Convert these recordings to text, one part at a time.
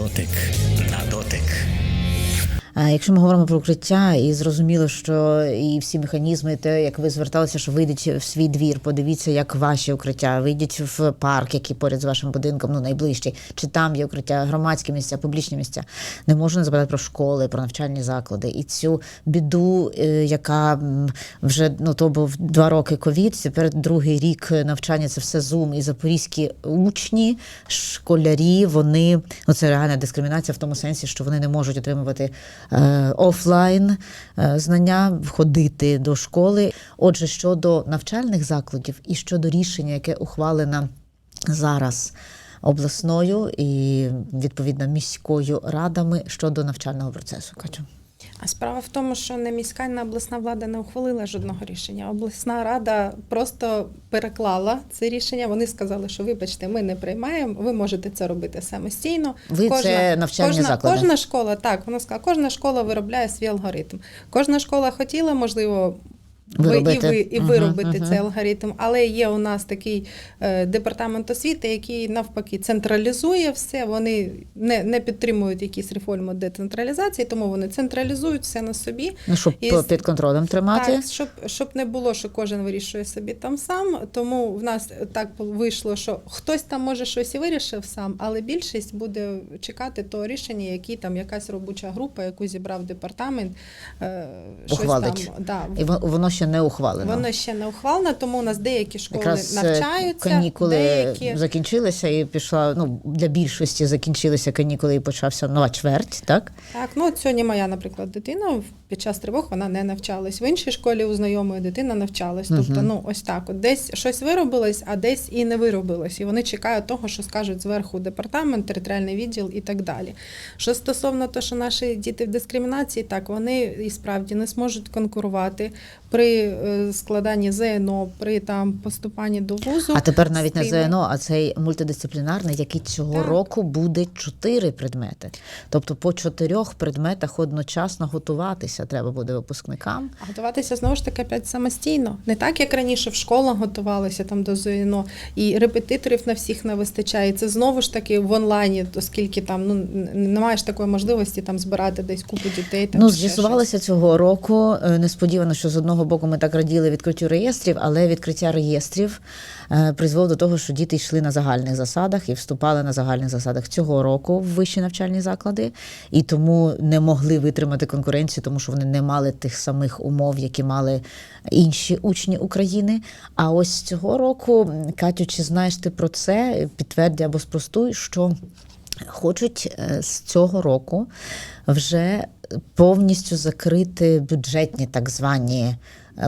дотик, на дотик. А Якщо ми говоримо про укриття, і зрозуміло, що і всі механізми, те, як ви зверталися, що вийдіть в свій двір, подивіться, як ваші укриття, вийдіть в парк, який поряд з вашим будинком, ну найближчий, чи там є укриття, громадські місця, публічні місця. Не можна забувати про школи, про навчальні заклади. І цю біду, е, яка вже ну то був два роки ковід, тепер другий рік навчання, це все зум і запорізькі учні, школярі, вони ну це реальна дискримінація в тому сенсі, що вони не можуть отримувати офлайн е, знання, ходити до школи. Отже, щодо навчальних закладів і щодо рішення, яке ухвалено зараз обласною і відповідно міською радами щодо навчального процесу. Катю. А справа в тому, що не міська, не обласна влада не ухвалила жодного рішення. Обласна рада просто переклала це рішення. Вони сказали, що вибачте, ми не приймаємо. Ви можете це робити самостійно. Ви це навчальні кожна, заклади? Кожна школа, так вона сказала, кожна школа виробляє свій алгоритм. Кожна школа хотіла, можливо. Ви, і ви і виробити мгм. цей алгоритм, але є у нас такий е, департамент освіти, який навпаки централізує все. Вони не, не підтримують якісь реформи децентралізації, тому вони централізують все на собі. Ну, щоб І під контролем тримати. Так, щоб, щоб не було, що кожен вирішує собі там сам. Тому в нас так вийшло, що хтось там може щось і вирішив сам, але більшість буде чекати того рішення, які там якась робоча група, яку зібрав департамент, е, щось Ухвалить. там. Да, І воно ще не ухвалено. Воно ще не ухвалено, тому у нас деякі школи Якраз е, навчаються, канікули деякі закінчилися і пішла. Ну для більшості закінчилися канікули і почався нова чверть, так? Так, ну от сьогодні моя, наприклад, дитина під час тривог вона не навчалась. В іншій школі у знайомої дитина навчалась. Тобто, ну ось так. От десь щось виробилось, а десь і не виробилось. І вони чекають того, що скажуть зверху департамент, територіальний відділ і так далі. Що стосовно того, що наші діти в дискримінації, так вони і справді не зможуть конкурувати при е, складанні ЗНО, при там поступанні до вузу. А тепер навіть не ЗНО, а цей мультидисциплінарний, який цього Так. року буде чотири предмети. Тобто по чотирьох предметах одночасно готуватися треба буде випускникам. А Готуватися знову ж таки опять самостійно. Не так, як раніше в школах готувалися там до ЗНО, і репетиторів на всіх не вистачає. Це знову ж таки в онлайні, оскільки там ну не маєш такої можливості там збирати десь купу дітей. Там, Ну, з'ясувалося цього року. е, Несподівано, що з одного боку ми так раділи відкриттю реєстрів, але відкриття реєстрів е, призвело до того, що діти йшли на загальних засадах і вступали на загальних засадах цього року в вищі навчальні заклади, і тому не могли витримати конкуренцію, тому що вони не мали тих самих умов, які мали інші учні України. А ось цього року, Катю, чи знаєш ти про це? Підтверді або спростуй, що хочуть е, з цього року вже повністю закрити бюджетні так звані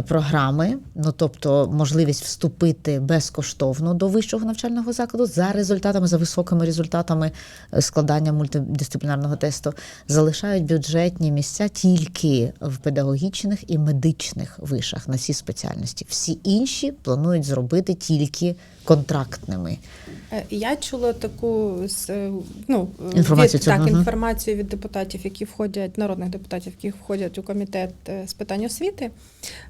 програми, ну тобто можливість вступити безкоштовно до вищого навчального закладу за результатами, за високими результатами е, складання мультидисциплінарного тесту, залишають бюджетні місця тільки в педагогічних і медичних вишах на ці спеціальності. Всі інші планують зробити тільки контрактними. Е, Я чула таку е, ну, Інформацію від, так, інформацію від депутатів, які входять, народних депутатів, які входять у комітет е, з питань освіти,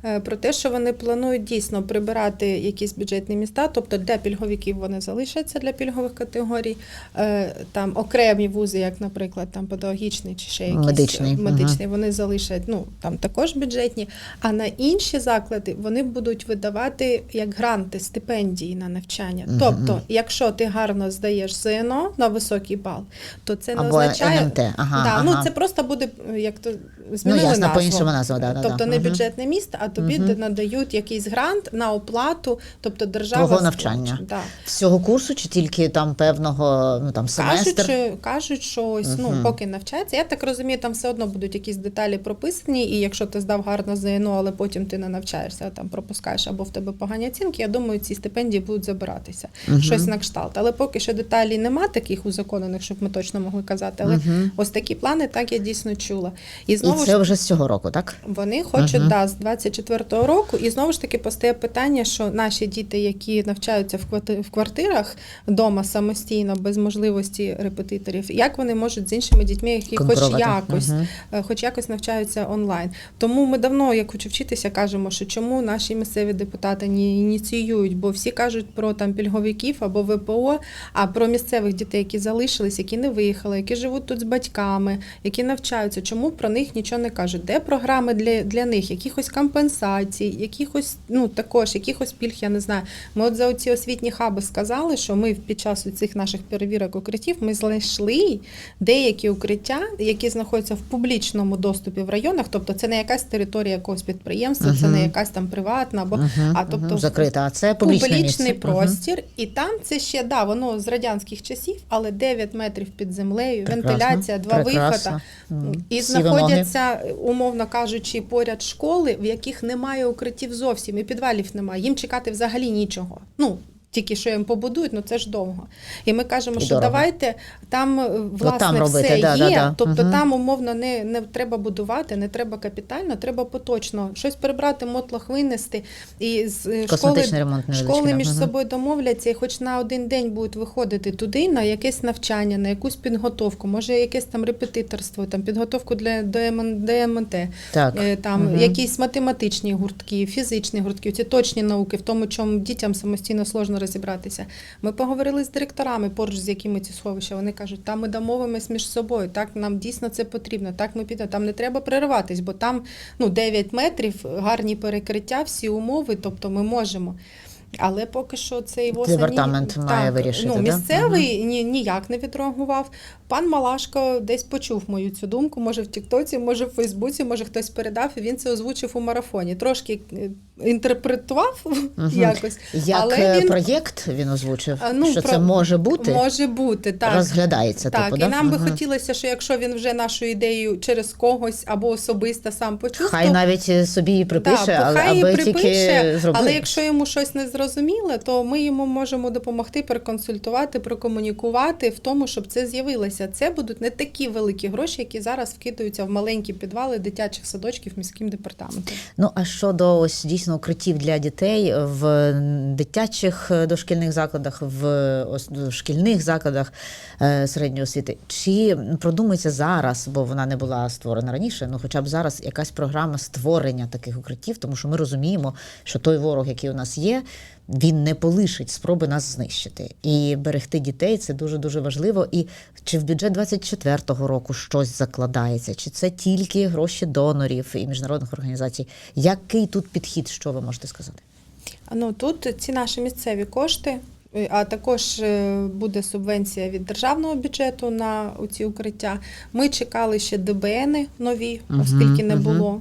е, про те, що вони планують дійсно прибирати якісь бюджетні міста, тобто для пільговиків вони залишаться для пільгових категорій, е, там окремі вузи, як, наприклад, там педагогічний чи ще якийсь Медичний, е, медичний вони залишать ну, там також бюджетні, а на інші заклади вони будуть видавати як гранти, стипендії на навчання. Мгм. Тобто, якщо ти гарно здаєш ЗНО на високий бал, то це не Або означає. Ага, да, ага. Ну, це просто буде е, як то змінили Ну, ясно, назву. по-іншому назва, да, да, тобто да. не Мгм. бюджетне місто, а тобі Мгм. надають якийсь грант на оплату, тобто держава Твого навчання. Да. Всього курсу чи тільки там певного ну там Кажуть, семестр? що, кажуть, що ось ну поки навчається. Я так розумію, там все одно будуть якісь деталі прописані, і якщо ти здав гарно ЗНО, але потім ти не навчаєшся, там пропускаєш або в тебе погані оцінки. Я думаю, ці стипендії будуть забиратися. Мгм. Щось на кшталт. Але поки що деталей нема таких узаконених, щоб ми точно могли казати. Але Мгм. ось такі плани, так я дійсно чула. І І знову знову Це ж вже з цього року, так? Вони хочуть Мгм. да, з 24-го року, і знову ж таки постає питання, що наші діти, які навчаються в кварти- в квартирах вдома самостійно, без можливості репетиторів, як вони можуть з іншими дітьми, які хоч якось, Мгм. е, хоч якось навчаються онлайн. Тому ми давно, як хочу вчитися, кажемо, що чому наші місцеві депутати не ініціюють, бо всі кажуть про там пільговиків або ВПО, а про місцевих дітей, які залишились, які не виїхали, які живуть тут з батьками, які навчаються. Чому про них нічого не кажуть? Де програми для, для них, якихось компенсацій, якихось, ну також якихось пільг, я не знаю. Ми от за оці освітні хаби сказали, що ми під час цих наших перевірок укриттів ми знайшли деякі укриття, які знаходяться в публічному доступі в районах, тобто це не якась територія якогось підприємства, це не якась там приватна або Мгм, а тобто мгм. закрита, а це публічне публічний місце. Простір, і там це ще да, воно з радянських часів, але 9 метрів під землею, Прекрасно, вентиляція, два прекрасно. виходи. М, І вимоги. Знаходяться, умовно кажучи, поряд школи, в яких немає укриттів зовсім, і підвалів немає. Їм чекати взагалі нічого. Ну, тільки що їм побудують, ну це ж довго. І ми кажемо, що дорого. давайте там е, власне там робити, все да, є. да, да. Тобто Мгм. там умовно не, не треба будувати, не треба капітально, треба поточно щось прибрати, мотлох винести і з е, школи, Косметичний ремонт невеличкий, школи да. між Мгм. собою домовляться і хоч на один день будуть виходити туди на якесь навчання, на якусь підготовку, може якесь там репетиторство, там підготовку для ДМН, ДМНТ, Так. е, там Мгм. якісь математичні гуртки, фізичні гуртки, ці точні науки, в тому, чому дітям самостійно сложно розібратися. Ми поговорили з директорами, поруч з якими ці сховища. Вони кажуть, там ми домовимось між собою. Так нам дійсно це потрібно. Так ми підемо. Там не треба перериватись, бо там ну 9 метрів, гарні перекриття, всі умови, тобто ми можемо. Але поки що цей восені... Департамент має вирішити, Ну, да? місцевий ні, ніяк не відреагував. Пан Малашко десь почув мою цю думку, може в Тіктоці, може в Фейсбуці, може хтось передав, і він це озвучив у марафоні. Трошки е, інтерпретував Мгм. якось. Як але е, він- проєкт він озвучив, ну, що про- це може бути, Може бути, так. розглядається. Так, типу, і да? нам би хотілося, що якщо він вже нашу ідею через когось або особисто сам почув, Хай то навіть е, собі і припише, Да, але хай аби припише, тільки зробили. Але якщо йому щось не зрозуміле, то ми йому можемо допомогти проконсультувати, прокомунікувати в тому, щоб це з'явилося. Це будуть не такі великі гроші, які зараз вкидаються в маленькі підвали дитячих садочків міським департаментом. Ну а щодо ось дійсно укриттів для дітей в дитячих е, дошкільних закладах, в шкільних закладах е, середньої освіти, чи продумується зараз, бо вона не була створена раніше, ну хоча б зараз якась програма створення таких укриттів, тому що ми розуміємо, що той ворог, який у нас є. Він не полишить спроби нас знищити і берегти дітей це дуже дуже важливо. І чи в бюджет 24-го року щось закладається, чи це тільки гроші донорів і міжнародних організацій? Який тут підхід? Що ви можете сказати? Ну тут ці наші місцеві кошти. Е, А також е, буде субвенція від державного бюджету на ці укриття. Ми чекали ще ДБНи нові, оскільки не було.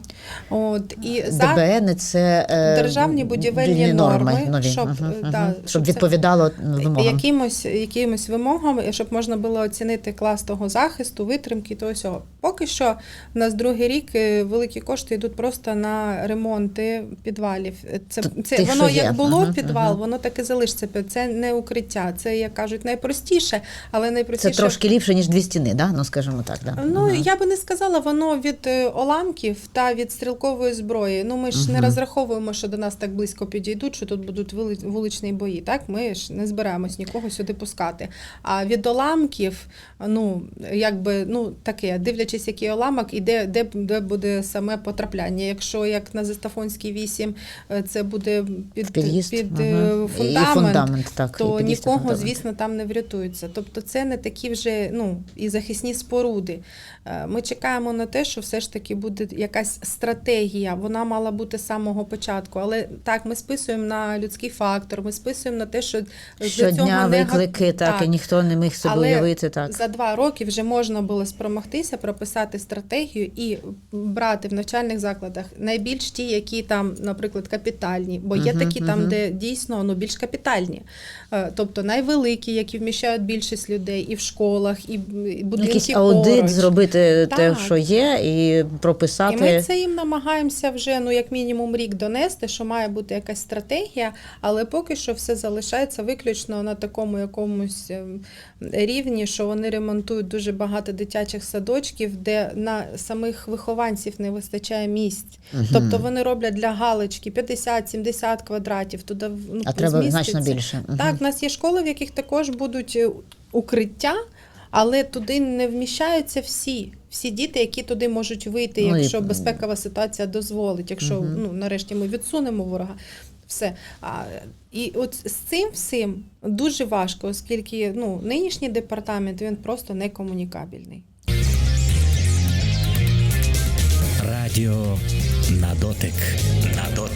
От і за ДБН це е, Державні будівельні норми, нові, щоб, е, да, щоб щоб відповідало вимогам. якимось, якимось вимогам, щоб можна було оцінити клас того захисту, витримки того всього. Поки що у нас другий рік е, великі кошти йдуть просто на ремонти підвалів. Це, це тих, воно що є. як було Ага, підвал, воно так і залишиться. Це не укриття. Це, як кажуть, найпростіше, але Це найпростіше. трошки ліпше, ніж дві стіни, да? ну скажімо так. Да? Ну, Ага. я би не сказала, воно від е, уламків та від стрілкової зброї. Ну, ми ж не розраховуємо, що до нас так близько підійдуть, що тут будуть вули- вуличні бої. Так, ми ж не збираємось нікого сюди пускати. А від уламків, ну якби ну таке, дивлячись, який уламок і де, де, де буде саме потрапляння. Якщо як на Застафонській 8 е, це буде під, під'їзд під ага. е, І фундамент, фундамент, так, то і нікого, звісно, там не врятується. Тобто це не такі вже ну, і захисні споруди. Е, Ми чекаємо на те, що все ж таки буде якась стратегія. Вона мала бути з самого початку. Але так, ми списуємо на людський фактор, ми списуємо на те, що Щодня цього не га- виклики, так, і ніхто не міг собі Але уявити так. За два роки вже можна було спромогтися, прописати стратегію і брати в навчальних закладах найбільш ті, які там, наприклад, капітальні, бо є Мгм, такі там, де дійсно ну, більш капітальні. Е, тобто найвеликі, які вміщають більшість людей, і в школах, і будинки Якийсь аудит поруч. зробити те, що є, і прописати. І ми це їм намагаємося вже ну як мінімум рік донести, що має бути якась стратегія, але поки що все залишається виключно на такому якомусь ем, рівні, що вони ремонтують дуже багато дитячих садочків, де на самих вихованців не вистачає місць. Мгм. Тобто вони роблять для галочки 50-70 квадратів. Туди ну, а треба значно більше. Так, в нас є школи, в яких також будуть е, укриття, але туди не вміщаються всі. Всі діти, які туди можуть вийти, Ну, і- якщо безпекова ситуація дозволить, якщо ну нарешті ми відсунемо ворога. Все. А, і от з цим всім дуже важко, оскільки ну, нинішній департамент він просто не комунікабельний. Радіо на дотик. На дотик.